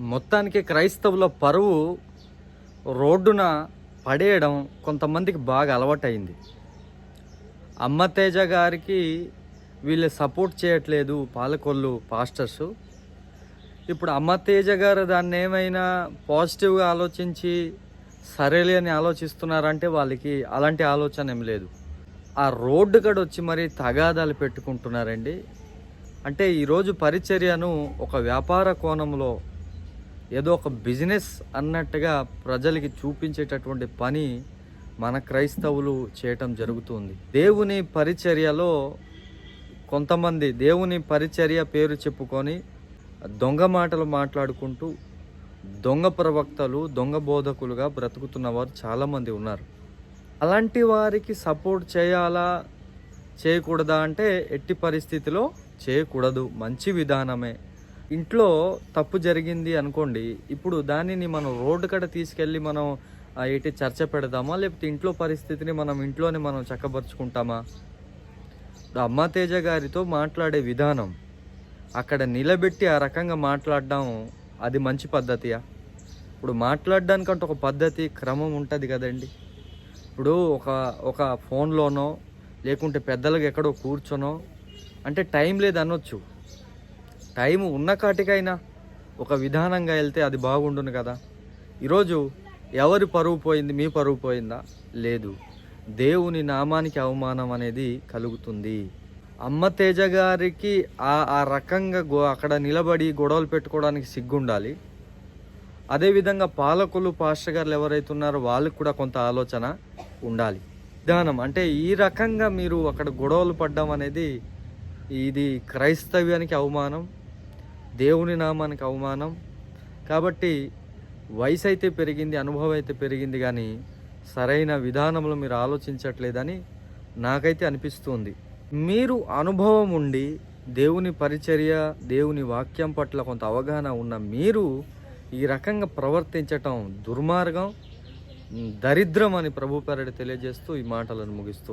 మొత్తానికి క్రైస్తవుల పరువు రోడ్డున పడేయడం కొంతమందికి బాగా అలవాటైంది. అమ్మతేజ గారికి వీళ్ళు సపోర్ట్ చేయట్లేదు పాలకొల్లు పాస్టర్స్. ఇప్పుడు అమ్మతేజ గారు దాన్ని ఏమైనా పాజిటివ్గా ఆలోచించి సరేలే అని ఆలోచిస్తున్నారంటే వాళ్ళకి అలాంటి ఆలోచన ఏం లేదు. ఆ రోడ్డు కడ వచ్చి మరి తగాదాలు పెట్టుకుంటున్నారండి. అంటే ఈరోజు పరిచర్యను ఒక వ్యాపార కోణంలో ఏదో ఒక బిజినెస్ అన్నట్టుగా ప్రజలకి చూపించేటటువంటి పని మన క్రైస్తవులు చేయటం జరుగుతుంది. దేవుని పరిచర్యలో కొంతమంది దేవుని పరిచర్య పేరు చెప్పుకొని దొంగ మాటలు మాట్లాడుకుంటూ దొంగ ప్రవక్తలు దొంగ బోధకులుగా బ్రతుకుతున్న వారు చాలామంది ఉన్నారు. అలాంటి వారికి సపోర్ట్ చేయాలా చేయకూడదా అంటే ఎట్టి పరిస్థితిలో చేయకూడదు. మంచి విధానమే. ఇంట్లో తప్పు జరిగింది అనుకోండి ఇప్పుడు దానిని మనం రోడ్డు కడ తీసుకెళ్ళి మనం ఆ, ఏంటి చర్చ పెడదామా? లేకపోతే ఇంట్లో పరిస్థితిని మనం ఇంట్లోనే మనం చక్కబరుచుకుంటామా? ఇప్పుడు అమ్మ తేజ గారితో మాట్లాడే విధానం అక్కడ నిలబెట్టి ఆ రకంగా మాట్లాడడం అది మంచి పద్ధతియా? ఇప్పుడు మాట్లాడడానికంటే ఒక పద్ధతి క్రమం ఉంటుంది కదండి. ఇప్పుడు ఒక ఒక ఫోన్లోనో లేకుంటే పెద్దలకు ఎక్కడో కూర్చోనో అంటే టైం లేదు అనొచ్చు. టైం ఉన్న కాటికైనా ఒక విధానంగా వెళ్తే అది బాగుండును కదా. ఈరోజు ఎవరి పరువు పోయింది మీ పరువు పోయిందా? లేదు. దేవుని నామానికి అవమానం అనేది కలుగుతుంది. అమ్మ తేజ గారికి ఆ ఆ రకంగా గో అక్కడ నిలబడి గొడవలు పెట్టుకోవడానికి సిగ్గుండాలి. అదేవిధంగా పాలకులు పాస్టర్ గారు ఎవరైతే ఉన్నారో వాళ్ళకి కూడా కొంత ఆలోచన ఉండాలి. విధానం అంటే ఈ రకంగా మీరు అక్కడ గొడవలు పడ్డం అనేది ఇది క్రైస్తవ్యానికి అవమానం దేవుని నామానికి అవమానం. కాబట్టి వయసు అయితే పెరిగింది అనుభవం అయితే పెరిగింది కానీ సరైన విధానంలో మీరు ఆలోచించట్లేదని నాకైతే అనిపిస్తుంది. మీరు అనుభవం ఉండి దేవుని పరిచర్య దేవుని వాక్యం పట్ల కొంత అవగాహన ఉన్న మీరు ఈ రకంగా ప్రవర్తించటం దుర్మార్గం దరిద్రం అని ప్రభు పేరటి తెలియజేస్తూ ఈ మాటలను ముగిస్తూ